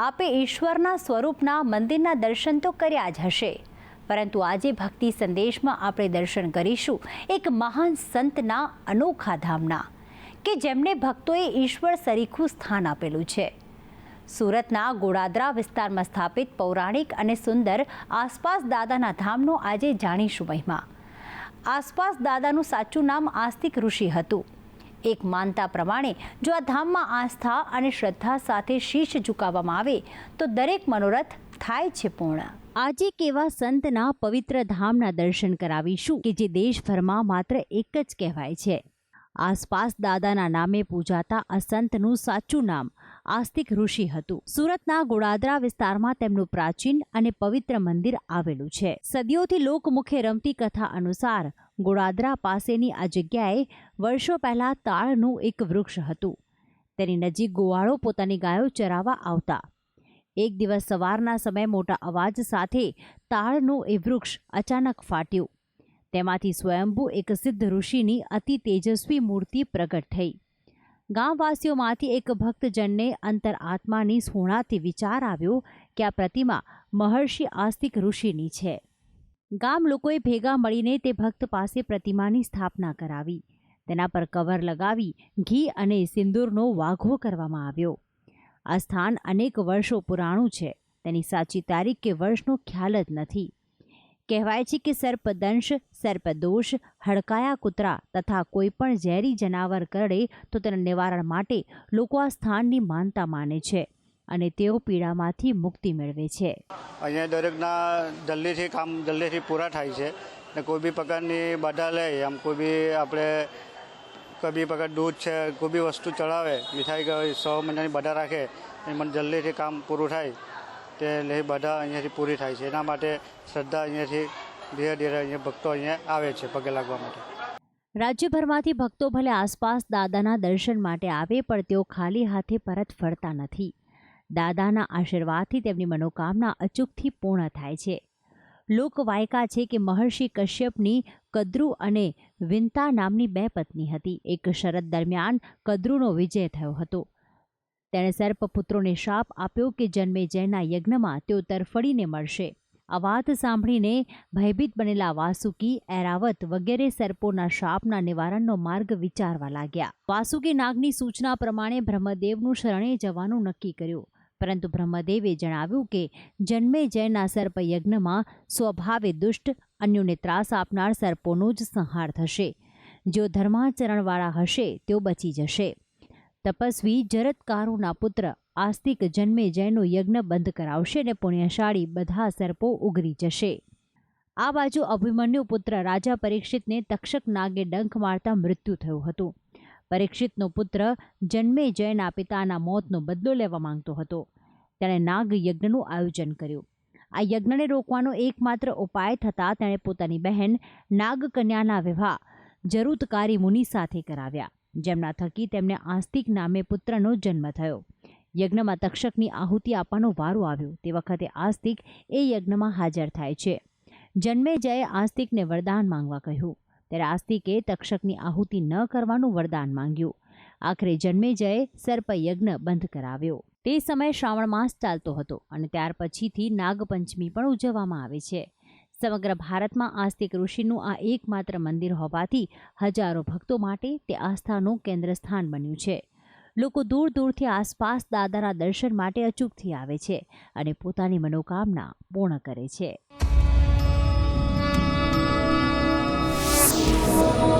આપે ઈશ્વરના સ્વરૂપના મંદિરના દર્શન તો કર્યા જ હશે. પરંતુ આજે ભક્તિ સંદેશમાં આપણે દર્શન કરીશું એક મહાન સંતના અનોખા ધામના, કે જેમને ભક્તોએ ઈશ્વર સરીખું સ્થાન આપેલું છે. સુરતના ગોડાદરા વિસ્તારમાં સ્થાપિત પૌરાણિક અને સુંદર આસપાસ દાદાના ધામનો આજે જાણીશું મહિમા. આસપાસ દાદાનું સાચું નામ આસ્તિક ઋષિ હતું. એક માનતા પ્રમાણે જો આ ધામમાં આસ્થા અને શ્રદ્ધા સાથે શીશ ઝુકાવવામાં આવે, તો દરેક મનોરથ થાય છે પૂર્ણ. આજે કેવા સંતના પવિત્ર ધામના દર્શન કરાવીશું કે જે દેશભરમાં માત્ર એક જ કહેવાય છે. આસપાસ દાદાના નામે પૂજાતા આ સંતનું સાચું નામ આસ્તિક ઋષિ હતું. સુરતના ગોળાદરા વિસ્તારમાં તેમનું પ્રાચીન અને પવિત્ર મંદિર આવેલું છે. સદીઓથી લોકમુખે રમતી કથા અનુસાર ગોડાદરા પાસેની આ જગ્યાએ વર્ષો પહેલાં તાળનું એક વૃક્ષ હતું. તેની નજીક ગોવાળો પોતાની ગાયો ચરાવવા આવતા. એક દિવસ સવારના સમયે મોટા અવાજ સાથે તાળનું એ વૃક્ષ અચાનક ફાટ્યું. તેમાંથી સ્વયંભૂ એક સિદ્ધ ઋષિની અતિ તેજસ્વી મૂર્તિ પ્રગટ થઈ. ગામવાસીઓમાંથી એક ભક્તજનને અંતર આત્માની સુણાથી વિચાર આવ્યો કે આ પ્રતિમા મહર્ષિ આસ્તિક ઋષિની છે. ગામ લોકોએ ભેગા મળીને તે ભક્ત પાસે પ્રતિમાની સ્થાપના કરાવી. તેના પર કવર લગાવી, ઘી અને સિંદૂરનો વાઘો કરવામાં આવ્યો. આ સ્થાન અનેક વર્ષો પુરાણું છે. તેની સાચી તારીખ કે વર્ષનો ખ્યાલ જ નથી. કહેવાય છે કે સર્પદંશ, સર્પદોષ, હડકાયા કૂતરા તથા કોઈ પણ ઝેરી જનાવર કરડે તો તેના નિવારણ માટે લોકો આ સ્થાનની માનતા માને છે. અને તેઓ પીડામાંથી મુક્તિ મેળવે છે. અહીંયા દરેકના જલ્દીથી કામ જલ્દીથી પૂરા થાય છે ને કોઈ બી પ્રકારની બાધા લે આમ કોઈ બી આપણે કોઈ બી પ્રકાર દૂધ છે કોઈ બી વસ્તુ ચડાવે મીઠાઈ કે સો મહિનાની બાધા રાખે એ મને જલ્દીથી કામ પૂરું થાય તે લઈ બાધા અહીંયાથી પૂરી થાય છે. એના માટે શ્રદ્ધા અહીંયાથી ધીરે ધીરે અહીંયા ભક્તો અહીંયા આવે છે પગે લાગવા માટે. રાજ્યભરમાંથી ભક્તો ભલે આસપાસ દાદાના દર્શન માટે આવે પણ તેઓ ખાલી હાથે પરત ફરતા નથી. દાદાના આશીર્વાદથી તેમની મનોકામના અચૂકથી પૂર્ણ થાય છે. લોકવાયકા છે કે મહર્ષિ કશ્યપની કદ્રુ અને વિંતા નામની બે પત્ની હતી. એક શરદ દરમિયાન કદ્રુનો વિજય થયો હતો. તેણે સર્પપુત્રોને શાપ આપ્યો કે જન્મે જયના યજ્ઞમાં તેઓ તરફડીને મળશે. આ વાત સાંભળીને ભયભીત બનેલા વાસુકી, એરાવત વગેરે સર્પોના શાપના નિવારણનો માર્ગ વિચારવા લાગ્યા. વાસુકી નાગની સૂચના પ્રમાણે બ્રહ્મદેવનું શરણે જવાનું નક્કી કર્યું. પરંતુ બ્રહ્મદેવે જણાવ્યું કે જન્મે જયના સર્પ યજ્ઞમાં સ્વભાવે દુષ્ટ, અન્યોને ત્રાસ આપનાર સર્પોનો જ સંહાર થશે. જેઓ ધર્માચરણવાળા હશે, તેઓ બચી જશે. તપસ્વી જરતકારુના પુત્ર આસ્તિક જન્મે જયનો યજ્ઞ બંધ કરાવશે અને પુણ્યશાળી બધા સર્પો ઉગરી જશે. આ બાજુ અભિમન્યુ પુત્ર રાજા પરીક્ષિતને તક્ષક નાગે ડંખ મારતા મૃત્યુ થયું હતું. પરીક્ષિતનો પુત્ર જન્મે જયના પિતાના મોતનો બદલો લેવા માંગતો હતો. તેણે નાગ યજ્ઞનું આયોજન કર્યું. આ યજ્ઞને રોકવાનો એકમાત્ર ઉપાય થતાં તેણે પોતાની બહેન નાગકન્યાના વિવાહ જરૂતકારી મુનિ સાથે કરાવ્યા, જેમના થકી તેમને આસ્તિક નામે પુત્રનો જન્મ થયો. યજ્ઞમાં તક્ષકની આહુતિ આપવાનો વારો આવ્યો. તે વખતે આસ્તિક એ યજ્ઞમાં હાજર થાય છે. જન્મે જયે આસ્તિકને વરદાન માંગવા કહ્યું. ત્યારે આસ્તિકે તક્ષકની આહુતિ ન કરવાનું વરદાન માંગ્યું. આખરે જન્મેજયે સર્પયજ્ઞ સર્પ યજ્ઞ બંધ કરાવ્યો. તે સમયે શ્રાવણ માસ ચાલતો હતો અને ત્યાર પછીથી નાગપંચમી પણ ઉજવવામાં આવે છે. સમગ્ર ભારતમાં આસ્તિક ઋષિનું આ એકમાત્ર મંદિર હોવાથી હજારો ભક્તો માટે તે આસ્થાનું કેન્દ્ર સ્થાન બન્યું છે. લોકો દૂર દૂરથી આસપાસ દાદાના દર્શન માટે અચૂકથી આવે છે અને પોતાની મનોકામના પૂર્ણ કરે છે. Deus.